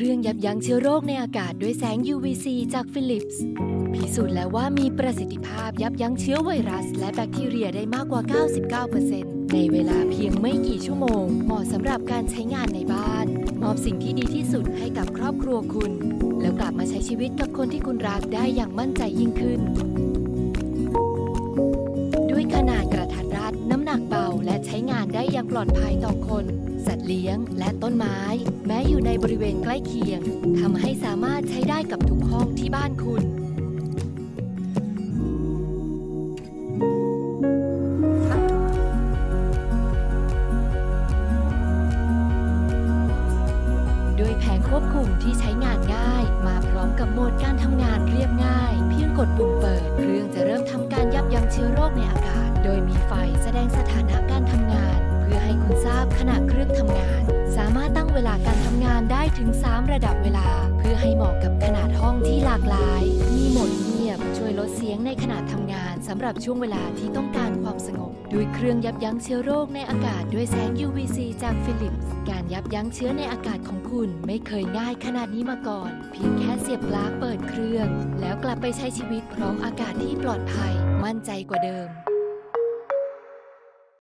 เครื่องยับยั้งเชื้อโรคในอากาศด้วยแสง UVC จากฟิลิปส์พิสูจน์แล้วว่ามีประสิทธิภาพยับยั้งเชื้อไวรัส และแบคทีเรียได้มากกว่า 99%ในเวลาเพียงไม่กี่ชั่วโมง เหมาะสำหรับการใช้งานในบ้าน มอบสิ่งที่ดีที่สุดให้กับครอบครัวคุณ แล้วกลับมาใช้ชีวิตกับคนที่คุณรักได้อย่างมั่นใจยิ่งขึ้น ปลอดภัยต่อคน สัตว์เลี้ยง และต้นไม้ แม้อยู่ในบริเวณใกล้เคียงทำให้สามารถใช้ได้กับทุกห้องที่บ้านคุณด้วยแผงควบคุมที่ใช้งานง่าย มาพร้อมกับโหมดการทำงานเรียบง่าย เพียงกดปุ่มเปิด เครื่องจะเริ่มทำการยับยั้งเชื้อโรคในอากาศ โดยมีไฟแสดงสถานะการ เวลาการทำงานได้ถึง 3 ระดับเวลา เพื่อให้เหมาะกับขนาดห้องที่หลากหลาย มีโหมดเงียบช่วยลดเสียงในขณะทำงานสำหรับช่วงเวลาที่ต้องการความสงบ ด้วยเครื่องยับยั้งเชื้อโรคในอากาศด้วยแสง UVC จากฟิลิปส์การยับยั้งเชื้อในอากาศของคุณไม่เคยง่ายขนาดนี้มาก่อน เพียงแค่เสียบปลั๊กเปิดเครื่อง แล้วกลับไปใช้ชีวิตพร้อมอากาศที่ปลอดภัย มั่นใจกว่าเดิม